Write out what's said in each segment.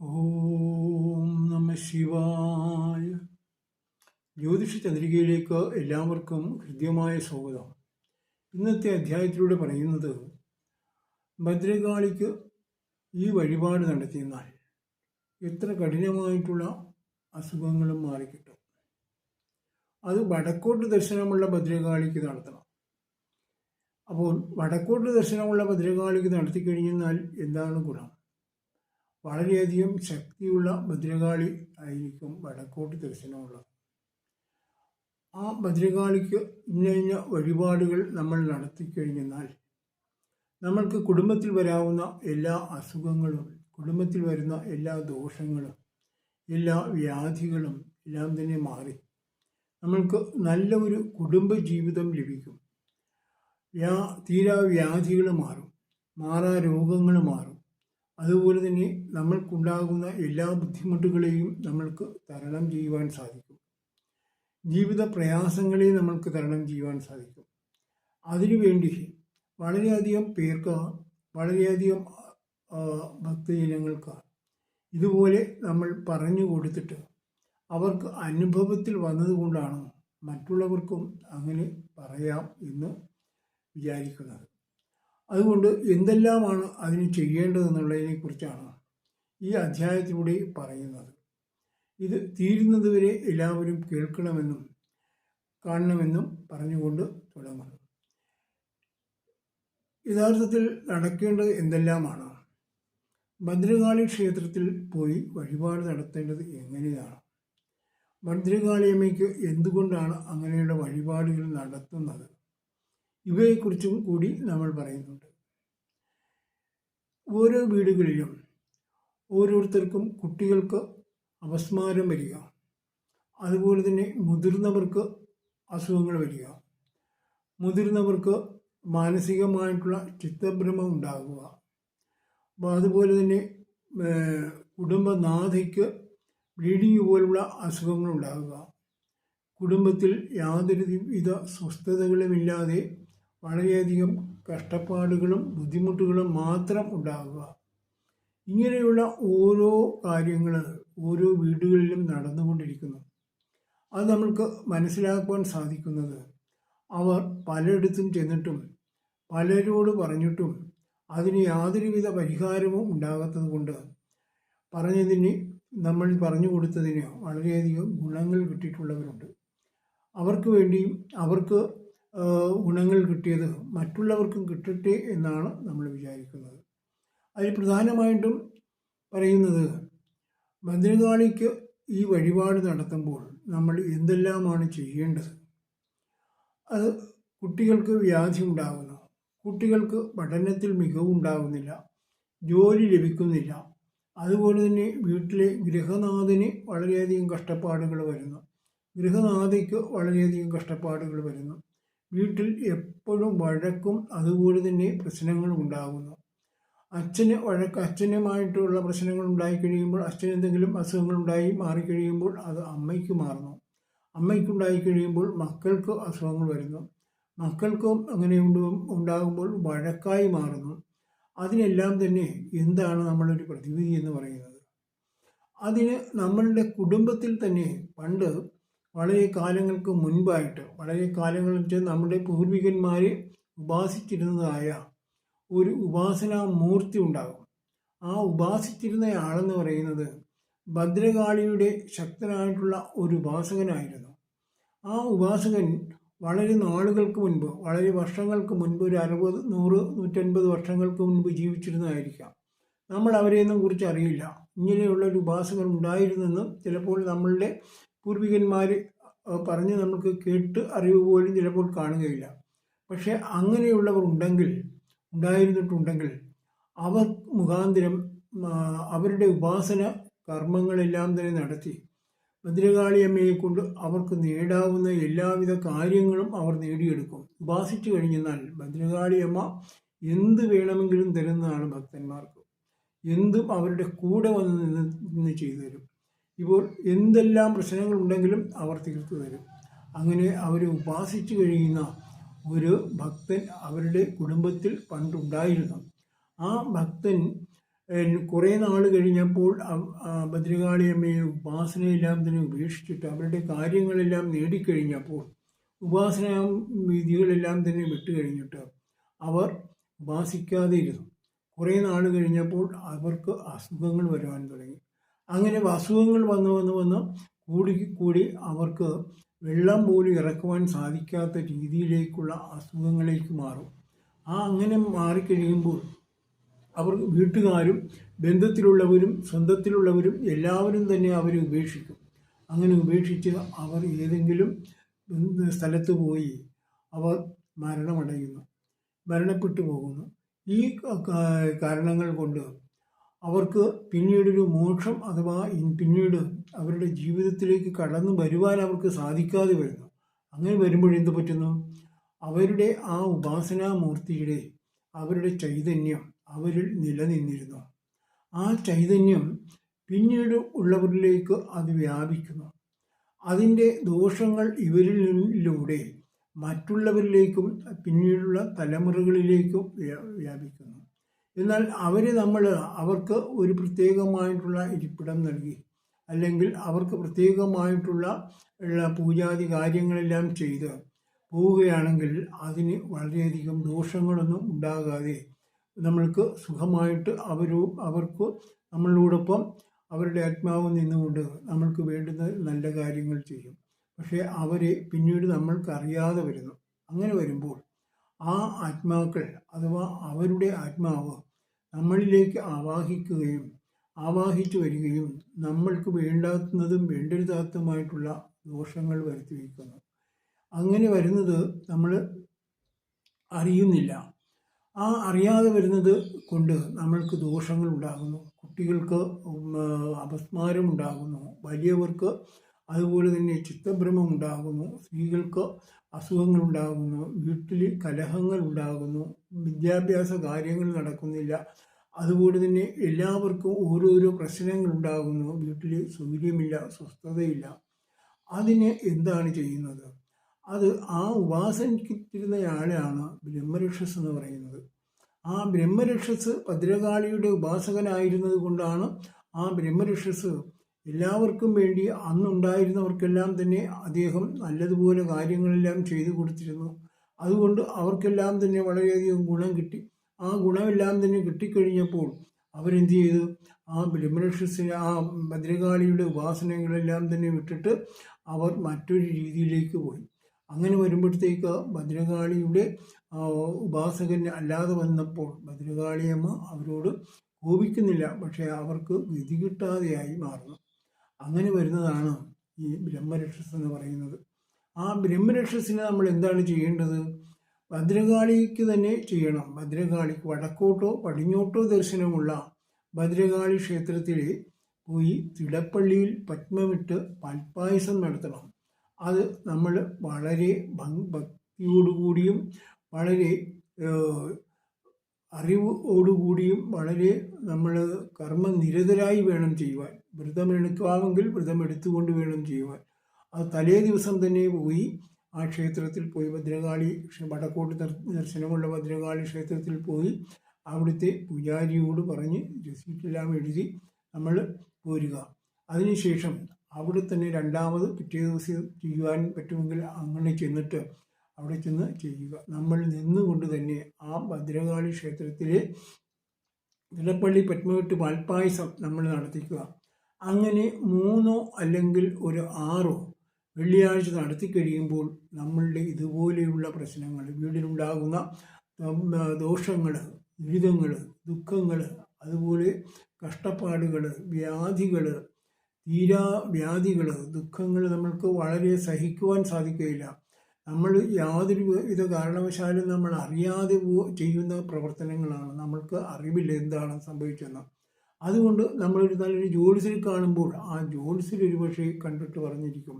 ഓം നമ ശിവായ. ജ്യോതിഷ ചന്ദ്രികയിലേക്ക് എല്ലാവർക്കും ഹൃദ്യമായ സ്വാഗതം. ഇന്നത്തെ അധ്യായത്തിലൂടെ പറയുന്നത് ഭദ്രകാളിക്ക് ഈ വഴിപാട് നടത്തിയെന്നാൽ എത്ര കഠിനമായിട്ടുള്ള അസുഖങ്ങളും മാറിക്കിട്ടും. അത് വടക്കോട്ട് ദർശനമുള്ള ഭദ്രകാളിക്ക് നടത്തണം. അപ്പോൾ വടക്കോട്ട് ദർശനമുള്ള ഭദ്രകാളിക്ക് നടത്തി കഴിഞ്ഞാൽ എന്താണ് ഗുണം? വളരെയധികം ശക്തിയുള്ള ഭദ്രകാളി ആയിരിക്കും വടക്കോട്ട് ദർശനമുള്ളത്. ആ ഭദ്രകാളിക്ക് ഇന്ന ഇന്ന വഴിപാടുകൾ നമ്മൾ നടത്തിക്കഴിഞ്ഞെന്നാൽ നമ്മൾക്ക് കുടുംബത്തിൽ വരാവുന്ന എല്ലാ അസുഖങ്ങളും കുടുംബത്തിൽ വരുന്ന എല്ലാ ദോഷങ്ങളും എല്ലാ വ്യാധികളും എല്ലാം തന്നെ മാറി. നമ്മൾക്ക് നല്ല ഒരു കുടുംബ ജീവിതം ലഭിക്കും. വ്യാ തീരാ വ്യാധികൾ മാറും. മാറാ രോഗങ്ങൾ മാറും. അതുപോലെ തന്നെ നമ്മൾക്കുണ്ടാകുന്ന എല്ലാ ബുദ്ധിമുട്ടുകളെയും നമ്മൾക്ക് തരണം ചെയ്യുവാൻ സാധിക്കും. ജീവിത പ്രയാസങ്ങളെ നമ്മൾക്ക് തരണം ചെയ്യുവാൻ സാധിക്കും. അതിനുവേണ്ടി വളരെയധികം പേർക്ക് വളരെയധികം ഭക്തജനങ്ങൾക്ക് ഇതുപോലെ നമ്മൾ പറഞ്ഞു കൊടുത്തിട്ട് അവർക്ക് അനുഭവത്തിൽ വന്നതുകൊണ്ടാണ് മറ്റുള്ളവർക്കും അങ്ങനെ പറയാം എന്ന് വിചാരിക്കുന്നത്. അതുകൊണ്ട് എന്തെല്ലാമാണ് അതിന് ചെയ്യേണ്ടതെന്നുള്ളതിനെക്കുറിച്ചാണ് ഈ അധ്യായത്തിലൂടെ പറയുന്നത്. ഇത് തീരുന്നതുവരെ എല്ലാവരും കേൾക്കണമെന്നും കാണണമെന്നും പറഞ്ഞുകൊണ്ട് തുടങ്ങുന്നു. യഥാർത്ഥത്തിൽ നടക്കേണ്ടത് എന്തെല്ലാമാണ്? ഭദ്രകാളി ക്ഷേത്രത്തിൽ പോയി വഴിപാട് നടത്തേണ്ടത് എങ്ങനെയാണ്? ഭദ്രകാളിയമ്മയ്ക്ക് എന്തുകൊണ്ടാണ് അങ്ങനെയുള്ള വഴിപാടുകൾ നടത്തുന്നത്? ഇവയെക്കുറിച്ചും കൂടി നമ്മൾ പറയുന്നുണ്ട്. ഓരോ വീടുകളിലും ഓരോരുത്തർക്കും കുട്ടികൾക്ക് അപസ്മാരം വരിക. അതുപോലെ തന്നെ മുതിർന്നവർക്ക് അസുഖങ്ങൾ വരിക. മുതിർന്നവർക്ക് മാനസികമായിട്ടുള്ള ചിത്തഭ്രമം ഉണ്ടാകുക. അപ്പോൾ അതുപോലെ തന്നെ കുടുംബനാഥയ്ക്ക് ബ്ലീഡിങ് പോലുള്ള അസുഖങ്ങൾ ഉണ്ടാകുക. കുടുംബത്തിൽ യാതൊരു വിധ സ്വസ്ഥതകളുമില്ലാതെ വളരെയധികം കഷ്ടപ്പാടുകളും ബുദ്ധിമുട്ടുകളും മാത്രം ഉണ്ടാകുക ഇങ്ങനെയുള്ള ഓരോ കാര്യങ്ങൾ ഓരോ വീടുകളിലും നടന്നുകൊണ്ടിരിക്കുന്നു. അത് നമ്മൾക്ക് മനസ്സിലാക്കുവാൻ സാധിക്കുന്നത്. അവർ പലയിടത്തും ചെന്നിട്ടും പലരോട് പറഞ്ഞിട്ടും അതിന് യാതൊരുവിധ പരിഹാരവും ഉണ്ടാകാത്തത് കൊണ്ട് പറഞ്ഞതിന് നമ്മൾ പറഞ്ഞു കൊടുത്തതിന് വളരെയധികം ഗുണങ്ങൾ കിട്ടിയിട്ടുള്ളവരുണ്ട്. അവർക്ക് വേണ്ടിയും അവർക്ക് ഗുണങ്ങൾ കിട്ടിയത് മറ്റുള്ളവർക്കും കിട്ടട്ടെ എന്നാണ് നമ്മൾ വിചാരിക്കുന്നത്. അതിൽ പ്രധാനമായിട്ടും പറയുന്നത് ഭദ്രകാളിക്ക് ഈ വഴിപാട് നടത്തുമ്പോൾ നമ്മൾ എന്തെല്ലാമാണ് ചെയ്യേണ്ടത്? അത് കുട്ടികൾക്ക് വ്യാധി ഉണ്ടാകുന്നു. കുട്ടികൾക്ക് പഠനത്തിൽ മികവുണ്ടാകുന്നില്ല ജോലി ലഭിക്കുന്നില്ല. അതുപോലെ തന്നെ വീട്ടിലെ ഗൃഹനാഥന് വളരെയധികം കഷ്ടപ്പാടുകൾ വരുന്നു. ഗൃഹനാഥയ്ക്ക് വളരെയധികം കഷ്ടപ്പാടുകൾ വരുന്നു. വീട്ടിൽ എപ്പോഴും വഴക്കും അതുപോലെ തന്നെ പ്രശ്നങ്ങളും ഉണ്ടാകുന്നു. അച്ഛന് വഴക്ക് അച്ഛനുമായിട്ടുള്ള പ്രശ്നങ്ങൾ ഉണ്ടായിക്കഴിയുമ്പോൾ അച്ഛന് എന്തെങ്കിലും അസുഖങ്ങൾ ഉണ്ടായി മാറിക്കഴിയുമ്പോൾ അത് അമ്മയ്ക്ക് മാറുന്നു. അമ്മയ്ക്കുണ്ടായി കഴിയുമ്പോൾ മക്കൾക്ക് അസുഖങ്ങൾ വരുന്നു. മക്കൾക്കും അങ്ങനെ ഉണ്ടാകുമ്പോൾ വഴക്കായി മാറുന്നു. അതിനെല്ലാം തന്നെ എന്താണ് നമ്മളൊരു പ്രതിവിധി എന്ന് പറയുന്നത്? അതിന് നമ്മളുടെ കുടുംബത്തിൽ തന്നെ പണ്ട് വളരെ കാലങ്ങൾക്ക് മുൻപായിട്ട് വളരെ കാലങ്ങൾക്ക് നമ്മുടെ പൂർവികന്മാർ ഉപാസിച്ചിരുന്നതായ ഒരു ഉപാസനാ മൂർത്തി ഉണ്ടാകും. ആ ഉപാസിച്ചിരുന്ന ആളെന്ന് പറയുന്നത് ഭദ്രകാളിയുടെ ശക്തനായിട്ടുള്ള ഒരു ഉപാസകനായിരുന്നു. ആ ഉപാസകൻ വളരെ നാളുകൾക്ക് മുൻപ് വളരെ വർഷങ്ങൾക്ക് മുൻപ് ഒരു അറുപത് നൂറ് നൂറ്റൻപത് വർഷങ്ങൾക്ക് മുൻപ് ജീവിച്ചിരുന്നതായിരിക്കാം. നമ്മൾ അവരെയൊന്നും കുറിച്ച് അറിയില്ല. ഇങ്ങനെയുള്ള ഒരു ഉപാസകൻ ഉണ്ടായിരുന്നെന്ന് ചിലപ്പോൾ നമ്മളുടെ പൂർവികന്മാർ പറഞ്ഞ് നമുക്ക് കേട്ട് അറിവ് പോലും ചിലപ്പോൾ കാണുകയില്ല. പക്ഷേ അങ്ങനെയുള്ളവർ ഉണ്ടെങ്കിൽ ഉണ്ടായിരുന്നിട്ടുണ്ടെങ്കിൽ അവർ മുഖാന്തരം അവരുടെ ഉപാസന കർമ്മങ്ങളെല്ലാം തന്നെ നടത്തി. ഭദ്രകാളിയമ്മയെ കൊണ്ട് അവർക്ക് നേടാവുന്ന എല്ലാവിധ കാര്യങ്ങളും അവർ നേടിയെടുക്കും. ഉപാസിച്ചു കഴിഞ്ഞെന്നാൽ ഭദ്രകാളിയമ്മ എന്ത് വേണമെങ്കിലും തരുന്നതാണ് ഭക്തന്മാർക്ക്. എന്തും അവരുടെ കൂടെ വന്ന് നിന്ന് ചെയ്തു തരും ഇപ്പോൾ എന്തെല്ലാം പ്രശ്നങ്ങളുണ്ടെങ്കിലും അവർ തീർത്തു തരും. അങ്ങനെ അവർ ഉപാസിച്ചു കഴിയുന്ന ഒരു ഭക്തൻ അവരുടെ കുടുംബത്തിൽ പണ്ടുണ്ടായിരുന്നു. ആ ഭക്തൻ കുറേ നാൾ കഴിഞ്ഞപ്പോൾ ഭദ്രകാളിയമ്മയെ ഉപാസനയെല്ലാം തന്നെ ഉപേക്ഷിച്ചിട്ട് അവരുടെ കാര്യങ്ങളെല്ലാം നേടിക്കഴിഞ്ഞപ്പോൾ ഉപാസന വിധികളെല്ലാം തന്നെ വിട്ടുകഴിഞ്ഞിട്ട് അവർ ഉപാസിക്കാതെ ഇരുന്നു. കുറേ നാൾ കഴിഞ്ഞപ്പോൾ അവർക്ക് അസുഖങ്ങൾ വരുവാൻ തുടങ്ങി. അങ്ങനെ അസുഖങ്ങൾ വന്ന് വന്ന് വന്ന് കൂടി കൂടി അവർക്ക് വെള്ളം പോലും ഇറക്കുവാൻ സാധിക്കാത്ത രീതിയിലേക്കുള്ള അസുഖങ്ങളിലേക്ക് മാറും. ആ അങ്ങനെ മാറിക്കഴിയുമ്പോൾ അവർ വീട്ടുകാരും ബന്ധത്തിലുള്ളവരും സ്വന്തത്തിലുള്ളവരും എല്ലാവരും തന്നെ അവരെ ഉപേക്ഷിക്കും. അങ്ങനെ ഉപേക്ഷിച്ച് അവർ ഏതെങ്കിലും സ്ഥലത്ത് പോയി അവർ മരണമടയുന്നു മരണപ്പെട്ടു പോകുന്നു. ഈ കാരണങ്ങൾ കൊണ്ട് അവർക്ക് പിന്നീടൊരു മോക്ഷം അഥവാ പിന്നീട് അവരുടെ ജീവിതത്തിലേക്ക് കടന്നു വരുവാൻ അവർക്ക് സാധിക്കാതെ വരുന്നു. അങ്ങനെ വരുമ്പോൾ എന്ത് പറ്റുന്നു? അവരുടെ ആ ഉപാസനാമൂർത്തിയുടെ അവരുടെ ചൈതന്യം അവരിൽ നിലനിന്നിരുന്നു. ആ ചൈതന്യം പിന്നീട് ഉള്ളവരിലേക്ക് അത് വ്യാപിക്കുന്നു. അതിന്റെ ദോഷങ്ങൾ ഇവരിലൂടെ മറ്റുള്ളവരിലേക്കും പിന്നീടുള്ള തലമുറകളിലേക്കും വ്യാപിക്കുന്നു. എന്നാൽ അവർ നമ്മൾ അവർക്ക് ഒരു പ്രത്യേകമായിട്ടുള്ള ഇരിപ്പിടം നൽകി. അല്ലെങ്കിൽ അവർക്ക് പ്രത്യേകമായിട്ടുള്ള പൂജാതി കാര്യങ്ങളെല്ലാം ചെയ്ത് പോവുകയാണെങ്കിൽ അതിന് വളരെയധികം ദോഷങ്ങളൊന്നും ഉണ്ടാകാതെ നമ്മൾക്ക് സുഖമായിട്ട് അവരോ അവർക്ക് നമ്മളോടൊപ്പം അവരുടെ ആത്മാവ് നിന്നുകൊണ്ട് നമ്മൾക്ക് വേണ്ടുന്ന നല്ല കാര്യങ്ങൾ ചെയ്യും. പക്ഷേ അവരെ പിന്നീട് നമ്മൾക്ക് അറിയാതെ വരുന്നു. അങ്ങനെ വരുമ്പോൾ ആ ആത്മാക്കൾ അഥവാ അവരുടെ ആത്മാവ് നമ്മളിലേക്ക് ആവാഹിക്കുകയും ആവാഹിച്ചു വരികയും നമ്മൾക്ക് വേണ്ടാത്തതും വേണ്ടരുതാത്തതുമായിട്ടുള്ള ദോഷങ്ങൾ വരുത്തി വയ്ക്കുന്നു അങ്ങനെ വരുന്നത് നമ്മൾ അറിയുന്നില്ല. ആ അറിയാതെ വരുന്നത് കൊണ്ട് നമ്മൾക്ക് ദോഷങ്ങൾ ഉണ്ടാകുന്നു. കുട്ടികൾക്ക് അപസ്മാരമുണ്ടാകുന്നു. വലിയവർക്ക് അതുപോലെ തന്നെ ചിത്തഭ്രമം ഉണ്ടാകുന്നു സ്ത്രീകൾക്ക് അസുഖങ്ങൾ ഉണ്ടാകുന്നു വീട്ടിൽ കലഹങ്ങൾ ഉണ്ടാകുന്നു വിദ്യാഭ്യാസ കാര്യങ്ങൾ നടക്കുന്നില്ല. അതുപോലെ തന്നെ എല്ലാവർക്കും ഓരോരോ പ്രശ്നങ്ങൾ ഉണ്ടാകുന്നു. വീട്ടിൽ സൗകര്യമില്ല സ്വസ്ഥതയില്ല. അതിന് എന്താണ് ചെയ്യുന്നത്? അത് ആ ഉപാസനിച്ചിരുന്നയാളാണ് ബ്രഹ്മരക്ഷസ് എന്ന് പറയുന്നത്. ആ ബ്രഹ്മരക്ഷസ് ഭദ്രകാളിയുടെ ഉപാസകനായിരുന്നത് കൊണ്ടാണ് ആ ബ്രഹ്മരക്ഷസ് എല്ലാവർക്കും വേണ്ടി അന്നുണ്ടായിരുന്നവർക്കെല്ലാം തന്നെ അദ്ദേഹം നല്ലതുപോലെ കാര്യങ്ങളെല്ലാം ചെയ്തു കൊടുത്തിരുന്നു. അതുകൊണ്ട് അവർക്കെല്ലാം തന്നെ വളരെയധികം ഗുണം കിട്ടി. ആ ഗുണമെല്ലാം തന്നെ കിട്ടിക്കഴിഞ്ഞപ്പോൾ അവരെന്ത് ചെയ്തു? ആ ബ്രഹ്മരക്ഷസിനെ ആ ഭദ്രകാളിയുടെ ഉപാസനകളെല്ലാം തന്നെ വിട്ടിട്ട് അവർ മറ്റൊരു രീതിയിലേക്ക് പോയി. അങ്ങനെ വരുമ്പോഴത്തേക്ക് ഭദ്രകാളിയുടെ ഉപാസകൻ അല്ലാതെ വന്നപ്പോൾ ഭദ്രകാളിയമ്മ അവരോട് കോപിക്കുന്നില്ല. പക്ഷേ അവർക്ക് ഗതി കിട്ടാതെയായി മാറുന്നു. അങ്ങനെ വരുന്നതാണ് ഈ ബ്രഹ്മരക്ഷസ് എന്ന് പറയുന്നത്. ആ ബ്രഹ്മരക്ഷസിനെ നമ്മൾ എന്താണ് ചെയ്യേണ്ടത്? ഭദ്രകാളിക്ക് തന്നെ ചെയ്യണം. ഭദ്രകാളിക്ക് വടക്കോട്ടോ പടിഞ്ഞോട്ടോ ദർശനമുള്ള ഭദ്രകാളി ക്ഷേത്രത്തിൽ പോയി തിടപ്പള്ളിയിൽ പത്മമിട്ട് പാൽപ്പായസം നടത്തണം. അത് നമ്മൾ വളരെ ഭക്തിയോടുകൂടിയും വളരെ അറിവോടുകൂടിയും വളരെ നമ്മൾ കർമ്മനിരതരായി വേണം ചെയ്യുവാൻ. വ്രതമെടുക്കാമെങ്കിൽ വ്രതം എടുത്തുകൊണ്ട് വേണം ചെയ്യുവാൻ. അത് തലേ ദിവസം തന്നെ പോയി ആ ക്ഷേത്രത്തിൽ പോയി ഭദ്രകാളി വടക്കോട്ട് ദർശനമുള്ള ഭദ്രകാളി ക്ഷേത്രത്തിൽ പോയി അവിടുത്തെ പൂജാരിയോട് പറഞ്ഞ് രസീറ്റെല്ലാം എഴുതി നമ്മൾ പോരുക. അതിനുശേഷം അവിടെ തന്നെ രണ്ടാമത് പിറ്റേ ദിവസം ചെയ്യുവാൻ പറ്റുമെങ്കിൽ അങ്ങനെ ചെന്നിട്ട് അവിടെ ചെന്ന് ചെയ്യുക. നമ്മൾ നിന്നുകൊണ്ട് തന്നെ ആ ഭദ്രകാളി ക്ഷേത്രത്തിലെ ഇടപ്പള്ളി പത്മവെട്ട് പാൽപ്പായസം നമ്മൾ നടത്തിക്കുക. അങ്ങനെ മൂന്നോ അല്ലെങ്കിൽ ഒരു ആറോ വെള്ളിയാഴ്ച നടത്തി കഴിയുമ്പോൾ നമ്മളുടെ ഇതുപോലെയുള്ള പ്രശ്നങ്ങൾ വീടിനുണ്ടാകുന്ന ദോഷങ്ങൾ ദുരിതങ്ങൾ ദുഃഖങ്ങൾ അതുപോലെ കഷ്ടപ്പാടുകൾ വ്യാധികൾ തീരാ വ്യാധികൾ ദുഃഖങ്ങൾ നമ്മൾക്ക് വളരെ സഹിക്കുവാൻ സാധിക്കുകയില്ല. നമ്മൾ യാതൊരു വിധ കാരണവശാലും നമ്മൾ അറിയാതെ ചെയ്യുന്ന പ്രവർത്തനങ്ങളാണ്. നമ്മൾക്ക് അറിവില്ല എന്താണ് സംഭവിച്ചതെന്ന്. അതുകൊണ്ട് നമ്മളൊരു നല്ലൊരു ജോലിസിൽ കാണുമ്പോൾ ആ ജോലിസിൽ ഒരുപക്ഷെ കണ്ടിട്ട് പറഞ്ഞിരിക്കും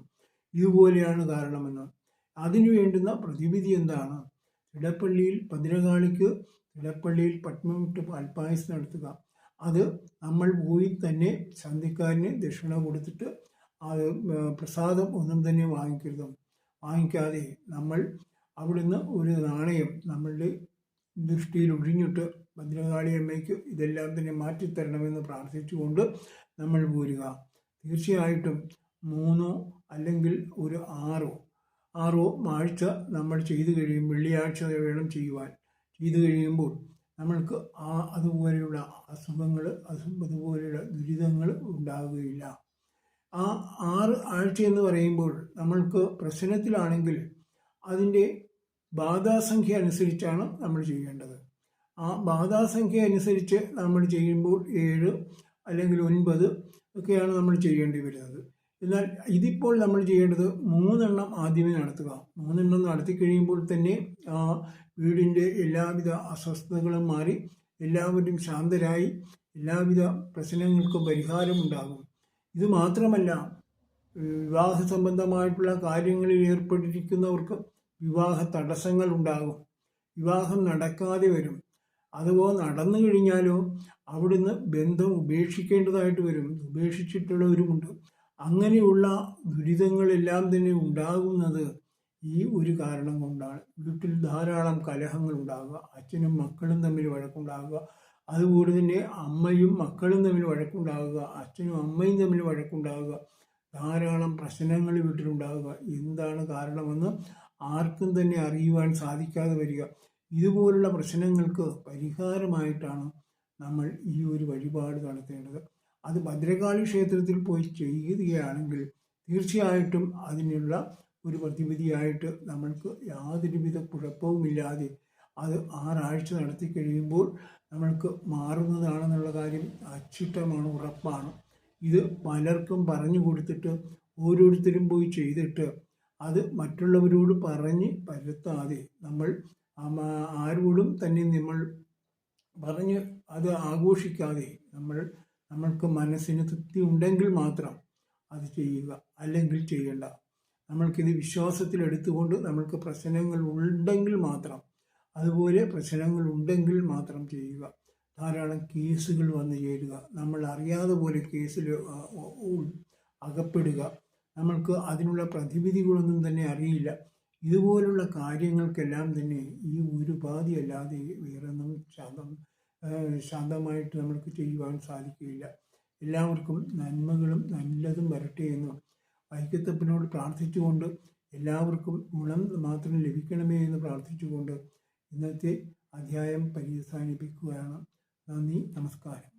ഇതുപോലെയാണ് കാരണമെന്ന്. അതിനു വേണ്ടുന്ന പ്രതിവിധി എന്താണ്? ഇടപ്പള്ളിയിൽ ഭദ്രകാളിക്ക് ഇടപ്പള്ളിയിൽ പത്മമിട്ട് പാൽപ്പായസ് നടത്തുക. അത് നമ്മൾ പോയി തന്നെ സന്ധിക്കാരന് ദക്ഷിണ കൊടുത്തിട്ട് അത് പ്രസാദം ഒന്നും തന്നെ വാങ്ങിക്കരുത്. വാങ്ങിക്കാതെ നമ്മൾ അവിടുന്ന് ഒരു നാണയം നമ്മളുടെ ദൃഷ്ടിയിൽ ഒഴിഞ്ഞിട്ട് ഭദ്രകാളി അമ്മയ്ക്ക് ഇതെല്ലാം തന്നെ മാറ്റിത്തരണമെന്ന് പ്രാർത്ഥിച്ചുകൊണ്ട് നമ്മൾ പോരുക. തീർച്ചയായിട്ടും മൂന്നോ അല്ലെങ്കിൽ ഒരു ആറോ ആറോ ആഴ്ച നമ്മൾ ചെയ്തു കഴിയും വെള്ളിയാഴ്ച വേണം ചെയ്യുവാൻ. ചെയ്തു കഴിയുമ്പോൾ നമ്മൾക്ക് ആ അതുപോലെയുള്ള അസുഖങ്ങൾ അസു അതുപോലെയുള്ള ദുരിതങ്ങൾ ഉണ്ടാവുകയില്ല. ആ ആറ് ആഴ്ച എന്ന് പറയുമ്പോൾ നമ്മൾക്ക് പ്രശ്നത്തിലാണെങ്കിൽ അതിന്റെ ബാധാസംഖ്യ അനുസരിച്ചാണ് നമ്മൾ ചെയ്യേണ്ടത്. ആ ബാധാസംഖ്യ അനുസരിച്ച് നമ്മൾ ചെയ്യുമ്പോൾ ഏഴ് അല്ലെങ്കിൽ ഒൻപത് ഒക്കെയാണ് നമ്മൾ ചെയ്യേണ്ടി വരുന്നത്. എന്നാൽ ഇതിപ്പോൾ നമ്മൾ ചെയ്യേണ്ടത് മൂന്നെണ്ണം ആദ്യമേ നടത്തുക. മൂന്നെണ്ണം നടത്തി കഴിയുമ്പോൾ തന്നെ ആ വീടിന്റെ എല്ലാവിധ അസ്വസ്ഥതകളും മാറി എല്ലാവരും ശാന്തരായി എല്ലാവിധ പ്രശ്നങ്ങൾക്കും പരിഹാരമുണ്ടാകും ഇത് മാത്രമല്ല വിവാഹ സംബന്ധമായിട്ടുള്ള കാര്യങ്ങളിൽ ഏർപ്പെട്ടിരിക്കുന്നവർക്ക് വിവാഹ തടസ്സങ്ങൾ ഉണ്ടാകും. വിവാഹം നടക്കാതെ വരും. അതുപോലെ നടന്നു കഴിഞ്ഞാലോ? അവിടുന്ന് ബന്ധം ഉപേക്ഷിക്കേണ്ടതായിട്ട് വരും. ഉപേക്ഷിച്ചിട്ടുള്ളവരുമുണ്ട്. അങ്ങനെയുള്ള ദുരിതങ്ങളെല്ലാം തന്നെ ഉണ്ടാകുന്നത് ഈ ഒരു കാരണം കൊണ്ടാണ്. വീട്ടിൽ ധാരാളം കലഹങ്ങൾ ഉണ്ടാകുക അച്ഛനും മക്കളും തമ്മിൽ വഴക്കുണ്ടാകുക അതുപോലെ തന്നെ അമ്മയും മക്കളും തമ്മിൽ വഴക്കുണ്ടാകുക അച്ഛനും അമ്മയും തമ്മിൽ വഴക്കുണ്ടാകുക ധാരാളം പ്രശ്നങ്ങൾ വീട്ടിലുണ്ടാകുക എന്താണ് കാരണമെന്ന് ആർക്കും തന്നെ അറിയുവാൻ സാധിക്കാതെ വരിക. ഇതുപോലുള്ള പ്രശ്നങ്ങൾക്ക് പരിഹാരമായിട്ടാണ് നമ്മൾ ഈ ഒരു വഴിപാട് നടത്തേണ്ടത്. അത് ഭദ്രകാളി ക്ഷേത്രത്തിൽ പോയി ചെയ്യുകയാണെങ്കിൽ തീർച്ചയായിട്ടും അതിനുള്ള ഒരു പ്രതിവിധിയായിട്ട് നമ്മൾക്ക് യാതൊരുവിധ കുഴപ്പവുമില്ലാതെ അത് ആറാഴ്ച നടത്തി കഴിയുമ്പോൾ നമ്മൾക്ക് മാറുന്നതാണെന്നുള്ള കാര്യം അച്ചിട്ടമാണ് ഉറപ്പാണ്. ഇത് പലർക്കും പറഞ്ഞു കൊടുത്തിട്ട് ഓരോരുത്തരും പോയി ചെയ്തിട്ട് അത് മറ്റുള്ളവരോട് പറഞ്ഞ് പരത്താതെ നമ്മൾ ആരോടും തന്നെ നമ്മൾ പറഞ്ഞ് അത് ആഘോഷിക്കാതെ നമ്മൾ നമ്മൾക്ക് മനസ്സിന് തൃപ്തി ഉണ്ടെങ്കിൽ മാത്രം അത് ചെയ്യുക അല്ലെങ്കിൽ ചെയ്യേണ്ട. നമ്മൾക്കിത് വിശ്വാസത്തിൽ എടുത്തുകൊണ്ട് നമ്മൾക്ക് പ്രശ്നങ്ങൾ ഉണ്ടെങ്കിൽ മാത്രം അതുപോലെ പ്രശ്നങ്ങൾ ഉണ്ടെങ്കിൽ മാത്രം ചെയ്യുക. ധാരാളം കേസുകൾ വന്നു ചേരുക. നമ്മൾ അറിയാതെ പോലെ കേസിൽ അകപ്പെടുക. നമ്മൾക്ക് അതിനുള്ള പ്രതിവിധികളൊന്നും തന്നെ അറിയില്ല. ഇതുപോലുള്ള കാര്യങ്ങൾക്കെല്ലാം തന്നെ ഈ ഒരു പാതി അല്ലാതെ വേറൊന്നും ശാന്തം ശാന്തമായിട്ട് നമ്മൾക്ക് ചെയ്യുവാൻ സാധിക്കുകയില്ല. എല്ലാവർക്കും നന്മകളും നല്ലതും വരട്ടെ എന്ന് ഐക്യത്തപ്പനോട് പ്രാർത്ഥിച്ചുകൊണ്ട് എല്ലാവർക്കും ഗുണം മാത്രം ലഭിക്കണമേ എന്ന് പ്രാർത്ഥിച്ചുകൊണ്ട് ഇന്നത്തെ അധ്യായം പര്യവസാനിപ്പിക്കുകയാണ്. നന്ദി നമസ്കാരം.